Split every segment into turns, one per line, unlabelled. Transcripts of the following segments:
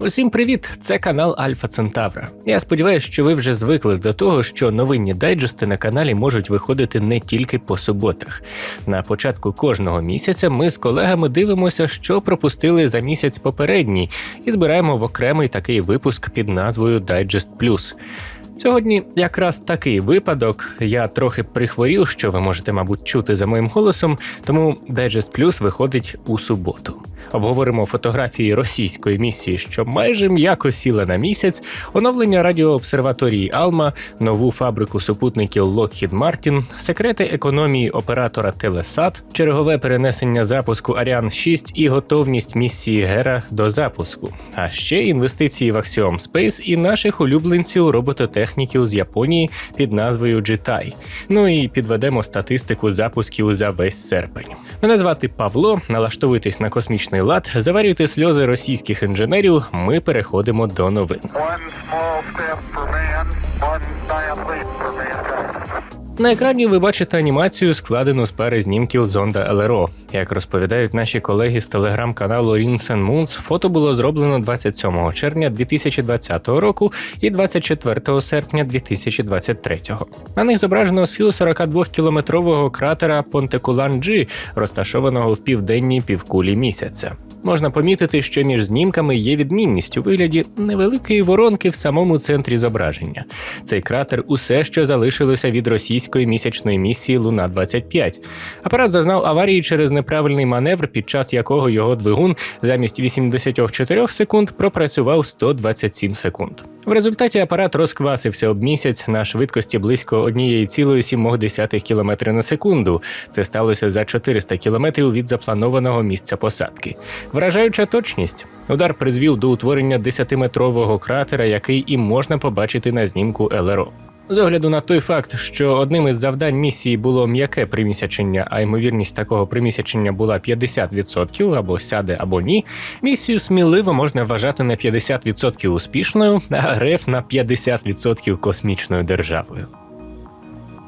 Усім привіт! Це канал Альфа Центавра. Я сподіваюся, що ви вже звикли до того, що новинні дайджести на каналі можуть виходити не тільки по суботах. На початку кожного місяця ми з колегами дивимося, що пропустили за місяць попередній, і збираємо в окремий такий випуск під назвою Дайджест Плюс. Сьогодні якраз такий випадок. Я трохи прихворів, що ви можете, мабуть, чути за моїм голосом, тому Digest Plus виходить у суботу. Обговоримо фотографії російської місії, що майже м'яко сіла на місяць, оновлення радіообсерваторії Алма, нову фабрику супутників Lockheed Martin, секрети економії оператора Телесат, чергове перенесення запуску Ariane 6 і готовність місії Гера до запуску, а ще інвестиції в Axiom Space і наших улюбленців робототехніків з Японії під назвою GTI. Ну і підведемо статистику запусків за весь серпень. Мене звати Павло. Налаштовуйтесь на космічний лад, заварюйте сльози російських інженерів. Ми переходимо до новин.
One small step for man, one giant leap for.
На екрані ви бачите анімацію, складену з пари знімків зонда ЛРО. Як розповідають наші колеги з телеграм-каналу Rinsen Moons, фото було зроблено 27 червня 2020 року і 24 серпня 2023. На них зображено схил 42-кілометрового кратера Понтекулан G, розташованого в південній півкулі місяця. Можна помітити, що між знімками є відмінність у вигляді невеликої воронки в самому центрі зображення. Цей кратер усе, що залишилося від російської місячної місії Луна 25 Апарат зазнав аварії через неправильний маневр, під час якого його двигун замість 84 секунд пропрацював 127 секунд. В результаті апарат розквасився об місяць на швидкості близько 1,7 км на секунду. Це сталося за 400 км від запланованого місця посадки. Вражаюча точність. Удар призвів до утворення 10-метрового кратера, який і можна побачити на знімку ЛРО. З огляду на той факт, що одним із завдань місії було м'яке примісячення, а ймовірність такого примісячення була 50% або сяде, або ні, місію сміливо можна вважати на 50% успішною, а РФ на 50% космічною державою.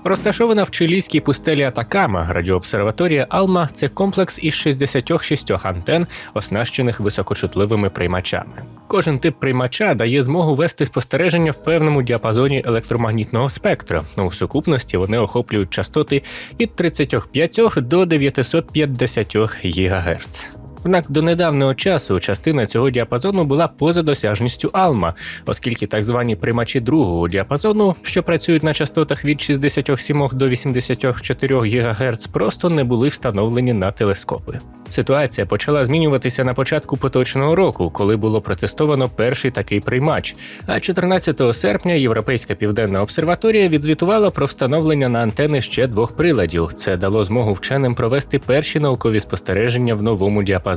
Розташована в чилійській пустелі Атакама, радіообсерваторія Алма це комплекс із 66 антен, оснащених високочутливими приймачами. Кожен тип приймача дає змогу вести спостереження в певному діапазоні електромагнітного спектра. У сукупності вони охоплюють частоти від 35 до 950 ГГц. Однак до недавнього часу частина цього діапазону була поза досяжністю Алма, оскільки так звані приймачі другого діапазону, що працюють на частотах від 67 до 84 ГГц, просто не були встановлені на телескопи. Ситуація почала змінюватися на початку поточного року, коли було протестовано перший такий приймач. А 14 серпня Європейська південна обсерваторія відзвітувала про встановлення на антени ще двох приладів. Це дало змогу вченим провести перші наукові спостереження в новому діапазоні.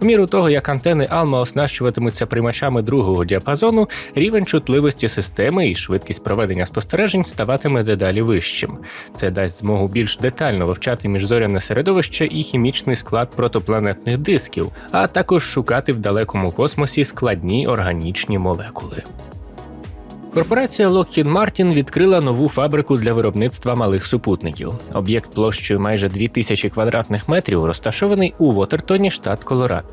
У міру того, як антени Алма оснащуватимуться приймачами другого діапазону, рівень чутливості системи і швидкість проведення спостережень ставатиме дедалі вищим. Це дасть змогу більш детально вивчати міжзоряне середовище і хімічний склад протопланетних дисків, а також шукати в далекому космосі складні органічні молекули. Корпорація Lockheed Martin відкрила нову фабрику для виробництва малих супутників. Об'єкт площею майже 2000 квадратних метрів розташований у Вотертоні, штат Колорадо.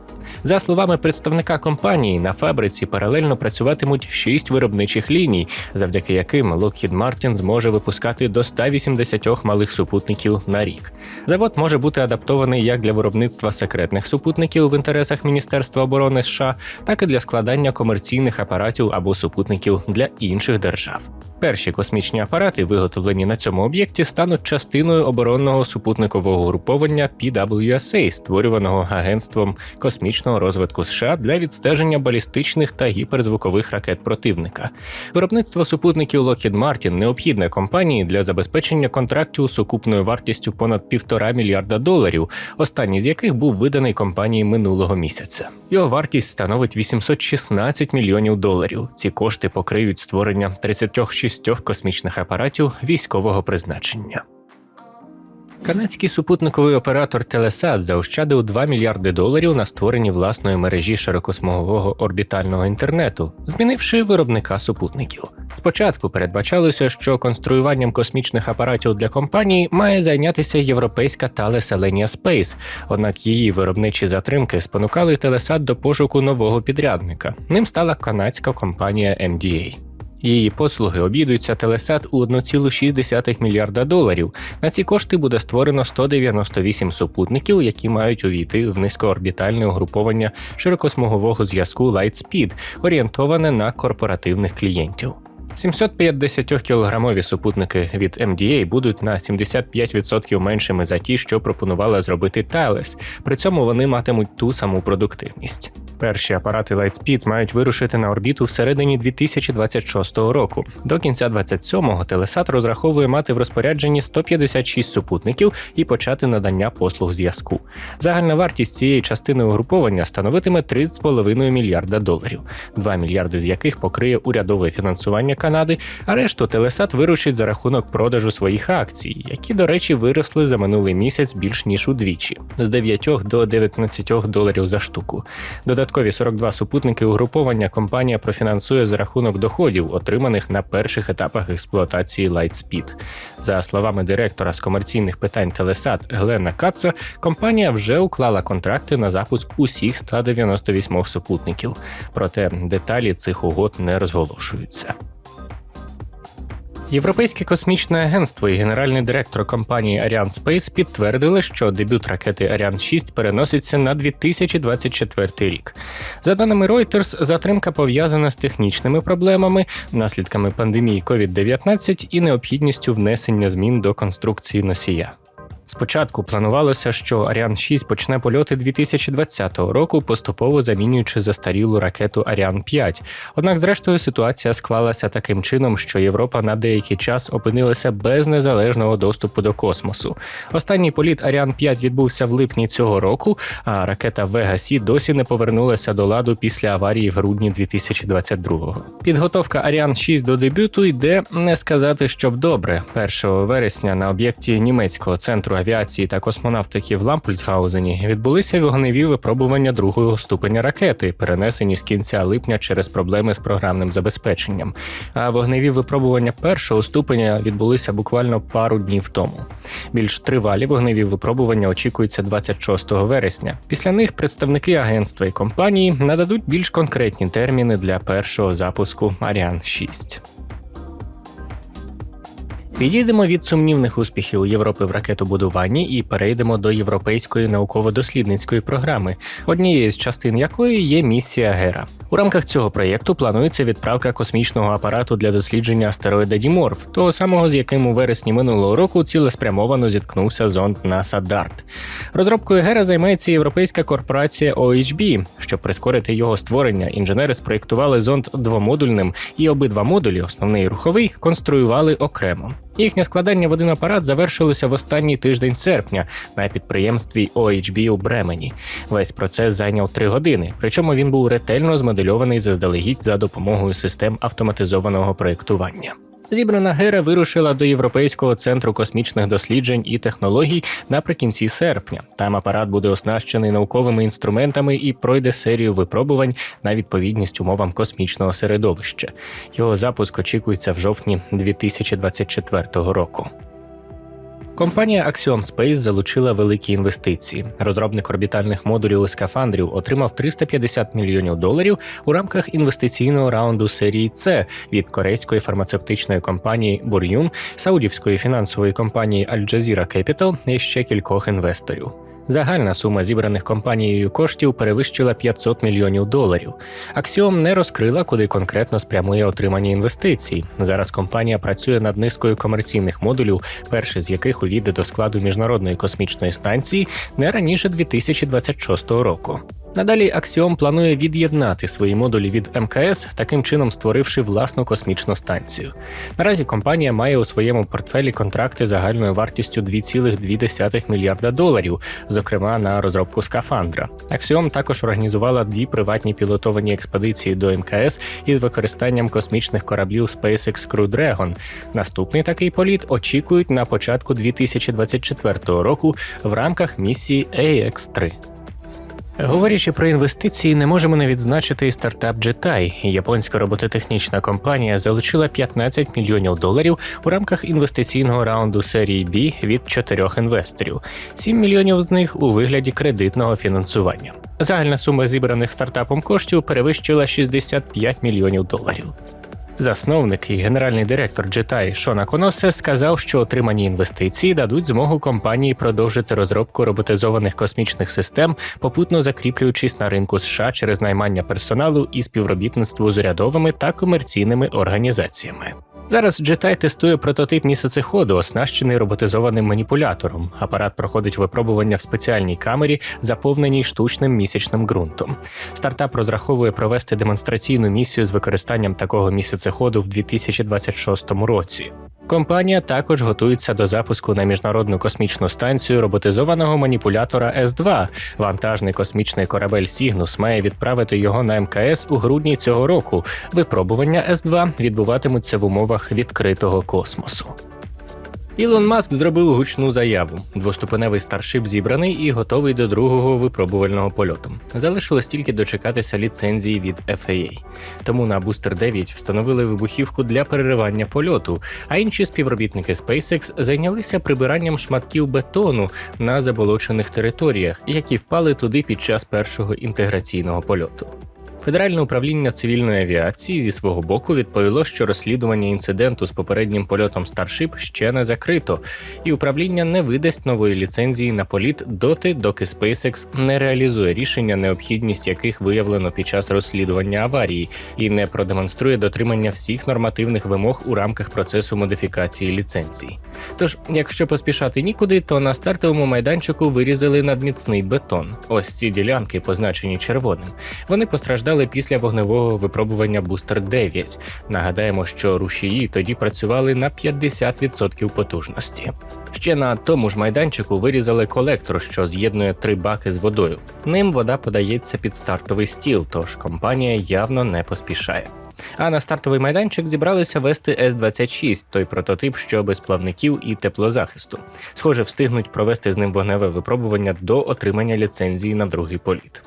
За словами представника компанії, на фабриці паралельно працюватимуть шість виробничих ліній, завдяки яким Lockheed Martin зможе випускати до 180 малих супутників на рік. Завод може бути адаптований як для виробництва секретних супутників в інтересах Міністерства оборони США, так і для складання комерційних апаратів або супутників для інших держав. Перші космічні апарати, виготовлені на цьому об'єкті, стануть частиною оборонного супутникового груповання PWSA, створюваного Агентством космічного розвитку США для відстеження балістичних та гіперзвукових ракет противника. Виробництво супутників Lockheed Martin необхідне компанії для забезпечення контрактів сукупною вартістю понад півтора мільярда доларів, останній з яких був виданий компанії минулого місяця. Його вартість становить 816 мільйонів доларів. Ці кошти покриють створення 36 космічних апаратів військового призначення. Канадський супутниковий оператор Телесат заощадив 2 мільярди доларів на створенні власної мережі широкосмугового орбітального інтернету, змінивши виробника супутників. Спочатку передбачалося, що конструюванням космічних апаратів для компанії має зайнятися європейська Thales Alenia Space, однак її виробничі затримки спонукали Телесат до пошуку нового підрядника. Ним стала канадська компанія MDA. Її послуги обійдуться Телесат у 1,6 мільярда доларів. На ці кошти буде створено 198 супутників, які мають увійти в низькоорбітальне угруповання широкосмугового зв'язку Lightspeed, орієнтоване на корпоративних клієнтів. 750-кілограмові супутники від MDA будуть на 75% меншими за ті, що пропонувала зробити Thales. При цьому вони матимуть ту саму продуктивність. Перші апарати Lightspeed мають вирушити на орбіту всередині 2026 року. До кінця 27-го Телесат розраховує мати в розпорядженні 156 супутників і почати надання послуг зв'язку. Загальна вартість цієї частини угруповання становитиме 3,5 мільярда доларів, 2 мільярди з яких покриє урядове фінансування Канади, а решту Телесат виручить за рахунок продажу своїх акцій, які, до речі, виросли за минулий місяць більш ніж удвічі з 9 до 19 доларів за штуку. Додаткові 42 супутники угруповання компанія профінансує за рахунок доходів, отриманих на перших етапах експлуатації Lightspeed. За словами директора з комерційних питань Телесат Глена Каца, компанія вже уклала контракти на запуск усіх 198 супутників. Проте деталі цих угод не розголошуються. Європейське космічне агентство і генеральний директор компанії Ariane Space підтвердили, що дебют ракети Ariane 6 переноситься на 2024 рік. За даними Reuters, затримка пов'язана з технічними проблемами, наслідками пандемії COVID-19 і необхідністю внесення змін до конструкції носія. Спочатку планувалося, що Ariane 6 почне польоти 2020 року, поступово замінюючи застарілу ракету Ariane 5. Однак, зрештою, ситуація склалася таким чином, що Європа на деякий час опинилася без незалежного доступу до космосу. Останній політ Ariane 5 відбувся в липні цього року, а ракета Vega C досі не повернулася до ладу після аварії в грудні 2022-го. Підготовка Ariane 6 до дебюту йде не сказати, щоб добре. 1 вересня на об'єкті німецького центру авіації та космонавтики в Лампульсгаузені відбулися вогневі випробування другого ступеня ракети, перенесені з кінця липня через проблеми з програмним забезпеченням. А вогневі випробування першого ступеня відбулися буквально пару днів тому. Більш тривалі вогневі випробування очікуються 26 вересня. Після них представники агентства і компанії нададуть більш конкретні терміни для першого запуску Ariane 6. Підійдемо від сумнівних успіхів Європи в ракетобудуванні і перейдемо до європейської науково-дослідницької програми, однією з частин якої є місія Гера. У рамках цього проєкту планується відправка космічного апарату для дослідження астероїда Діморф, того самого з яким у вересні минулого року цілеспрямовано зіткнувся зонд NASA DART. Розробкою Гера займається європейська корпорація OHB. Щоб прискорити його створення, інженери спроєктували зонд двомодульним, і обидва модулі, основний і руховий, конструювали окремо. Їхнє складання в один апарат завершилося в останній тиждень серпня на підприємстві OHB у Бремені. Весь процес зайняв три години, причому він був ретельно змодельований заздалегідь за допомогою систем автоматизованого проєктування. Зібрана Гера вирушила до Європейського центру космічних досліджень і технологій наприкінці серпня. Там апарат буде оснащений науковими інструментами і пройде серію випробувань на відповідність умовам космічного середовища. Його запуск очікується в жовтні 2024 року. Компанія Axiom Space залучила великі інвестиції. Розробник орбітальних модулів і скафандрів отримав 350 мільйонів доларів у рамках інвестиційного раунду серії С від корейської фармацевтичної компанії Бур'юн, саудівської фінансової компанії Al Jazeera Capital і ще кількох інвесторів. Загальна сума зібраних компанією коштів перевищила 500 мільйонів доларів. Аксіом не розкрила, куди конкретно спрямує отримані інвестиції. Зараз компанія працює над низкою комерційних модулів, перший з яких увійде до складу міжнародної космічної станції не раніше 2026 року. Надалі Axiom планує від'єднати свої модулі від МКС, таким чином створивши власну космічну станцію. Наразі компанія має у своєму портфелі контракти загальною вартістю 2,2 мільярда доларів, зокрема на розробку скафандра. Axiom також організувала дві приватні пілотовані експедиції до МКС із використанням космічних кораблів SpaceX Crew Dragon. Наступний такий політ очікують на початку 2024 року в рамках місії AX-3. Говорячи про інвестиції, не можемо не відзначити і стартап Jetai. Японська робототехнічна компанія залучила 15 мільйонів доларів у рамках інвестиційного раунду серії B від чотирьох інвесторів. 7 мільйонів з них у вигляді кредитного фінансування. Загальна сума зібраних стартапом коштів перевищила 65 мільйонів доларів. Засновник і генеральний директор Джитай Шона Коносе сказав, що отримані інвестиції дадуть змогу компанії продовжити розробку роботизованих космічних систем, попутно закріплюючись на ринку США через наймання персоналу і співробітництво з урядовими та комерційними організаціями. Зараз Jetai тестує прототип місяцеходу, оснащений роботизованим маніпулятором. Апарат проходить випробування в спеціальній камері, заповненій штучним місячним ґрунтом. Стартап розраховує провести демонстраційну місію з використанням такого місяцеходу в 2026 році. Компанія також готується до запуску на міжнародну космічну станцію роботизованого маніпулятора С-2. Вантажний космічний корабель Сігнус має відправити його на МКС у грудні цього року. Випробування С-2 відбуватимуться в умовах відкритого космосу. Ілон Маск зробив гучну заяву. Двоступеневий старшип зібраний і готовий до другого випробувального польоту. Залишилось тільки дочекатися ліцензії від FAA. Тому на Booster 9 встановили вибухівку для переривання польоту, а інші співробітники SpaceX зайнялися прибиранням шматків бетону на заболочених територіях, які впали туди під час першого інтеграційного польоту. Федеральне управління цивільної авіації зі свого боку відповіло, що розслідування інциденту з попереднім польотом Starship ще не закрито, і управління не видасть нової ліцензії на політ доти, доки SpaceX не реалізує рішення, необхідність яких виявлено під час розслідування аварії, і не продемонструє дотримання всіх нормативних вимог у рамках процесу модифікації ліцензії. Тож, якщо поспішати нікуди, то на стартовому майданчику вирізали надміцний бетон. Ось ці ділянки, позначені червоним. Вони постраждали після вогневого випробування Booster 9. Нагадаємо, що рушії тоді працювали на 50% потужності. Ще на тому ж майданчику вирізали колектор, що з'єднує три баки з водою. Ним вода подається під стартовий стіл, тож компанія явно не поспішає. А на стартовий майданчик зібралися вести С-26, той прототип, що без плавників і теплозахисту. Схоже, встигнуть провести з ним вогневе випробування до отримання ліцензії на другий політ.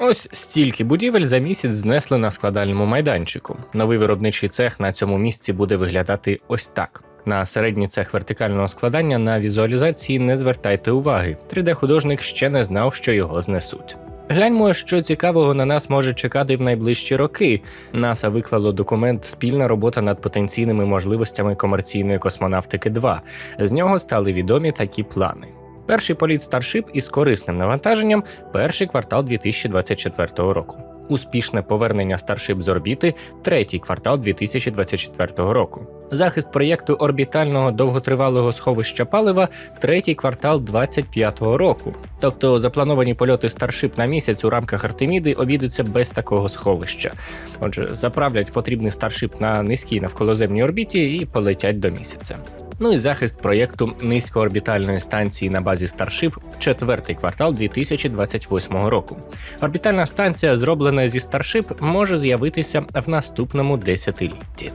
Ось стільки будівель за місяць знесли на складальному майданчику. Новий виробничий цех на цьому місці буде виглядати ось так. На середній цех вертикального складання на візуалізації не звертайте уваги. 3D-художник ще не знав, що його знесуть. Гляньмо, що цікавого на нас може чекати в найближчі роки. НАСА виклало документ Спільна робота над потенційними можливостями комерційної космонавтики 2. З нього стали відомі такі плани. Перший політ Starship із корисним навантаженням перший квартал 2024 року. Успішне повернення Starship з орбіти третій квартал 2024 року. Захист проєкту орбітального довготривалого сховища палива третій квартал 2025 року. Тобто заплановані польоти Starship на місяць у рамках Артеміди обійдуться без такого сховища. Отже, заправлять потрібний Starship на низькій навколоземній орбіті і полетять до місяця. Ну і захист проєкту низькоорбітальної станції на базі Starship четвертий квартал 2028 року. Орбітальна станція, зроблена зі Starship, може з'явитися в наступному десятилітті.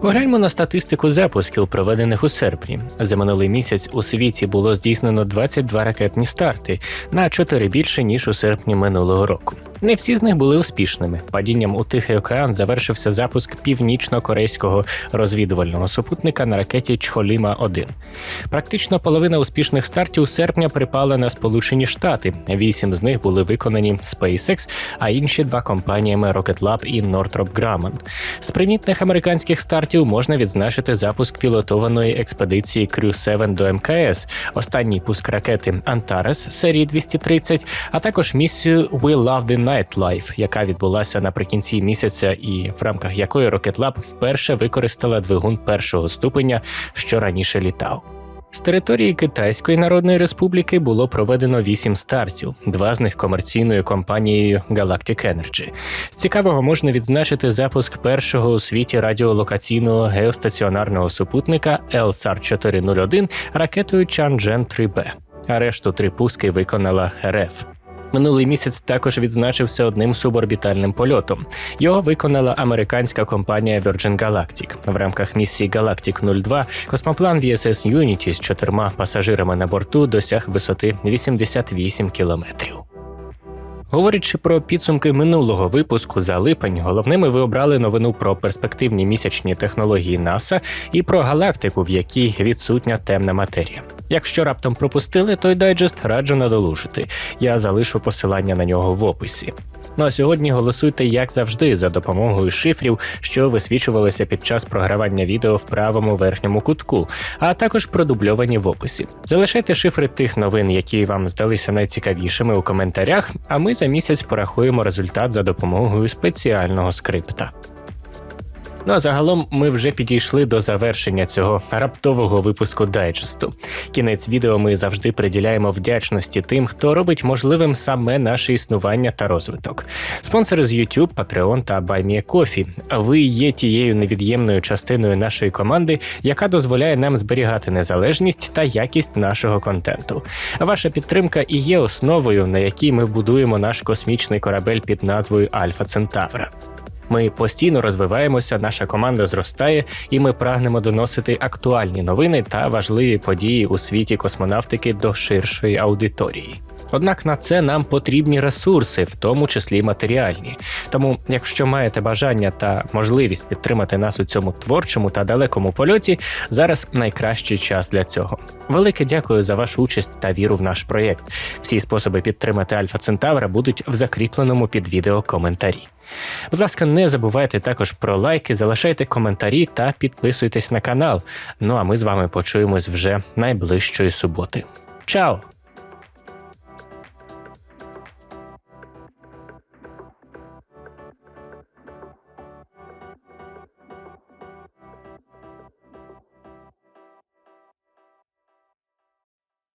Погляньмо на статистику запусків, проведених у серпні. За минулий місяць у світі було здійснено 22 ракетні старти на 4 більше ніж у серпні минулого року. Не всі з них були успішними. Падінням у Тихий океан завершився запуск північно-корейського розвідувального супутника на ракеті Чхоліма 1 Практично половина успішних стартів серпня припала на Сполучені Штати. Вісім з них були виконані SpaceX, а інші два компаніями Rocket Lab і Northrop Grumman. З примітних американських стартів можна відзначити запуск пілотованої експедиції Crew 7 до МКС, останній пуск ракети Antares серії 230, а також місію We Love the Nightlife, яка відбулася наприкінці місяця, і в рамках якої Rocket Lab вперше використала двигун першого ступеня, що раніше літав. З території Китайської Народної Республіки було проведено вісім стартів, два з них комерційною компанією Galactic Energy. З цікавого можна відзначити запуск першого у світі радіолокаційного геостаціонарного супутника LSAR 401 ракетою Чанчжен 3Б. А решту три пуски виконала РФ. Минулий місяць також відзначився одним суборбітальним польотом. Його виконала американська компанія Virgin Galactic. В рамках місії Galactic 02 космоплан VSS Unity з чотирма пасажирами на борту досяг висоти 88 кілометрів. Говорячи про підсумки минулого випуску за липень, головними ви обрали новину про перспективні місячні технології НАСА і про галактику, в якій відсутня темна матерія. Якщо раптом пропустили той дайджест, раджу надолужити. Я залишу посилання на нього в описі. Ну а сьогодні голосуйте, як завжди, за допомогою шифрів, що висвічувалися під час програвання відео в правому верхньому кутку, а також продубльовані в описі. Залишайте шифри тих новин, які вам здалися найцікавішими у коментарях, а ми за місяць порахуємо результат за допомогою спеціального скрипта. Ну а загалом ми вже підійшли до завершення цього раптового випуску дайджесту. Кінець відео ми завжди приділяємо вдячності тим, хто робить можливим саме наше існування та розвиток. Спонсори з YouTube, Patreon та BuyMeACoffee. Ви є тією невід'ємною частиною нашої команди, яка дозволяє нам зберігати незалежність та якість нашого контенту. Ваша підтримка і є основою, на якій ми будуємо наш космічний корабель під назвою Альфа Центавра. Ми постійно розвиваємося, наша команда зростає, і ми прагнемо доносити актуальні новини та важливі події у світі космонавтики до ширшої аудиторії. Однак на це нам потрібні ресурси, в тому числі матеріальні. Тому, якщо маєте бажання та можливість підтримати нас у цьому творчому та далекому польоті, зараз найкращий час для цього. Велике дякую за вашу участь та віру в наш проєкт. Всі способи підтримати Альфа Центавра будуть в закріпленому під відео коментарі. Будь ласка, не забувайте також про лайки, залишайте коментарі та підписуйтесь на канал. Ну а ми з вами почуємось вже найближчої суботи. Чао!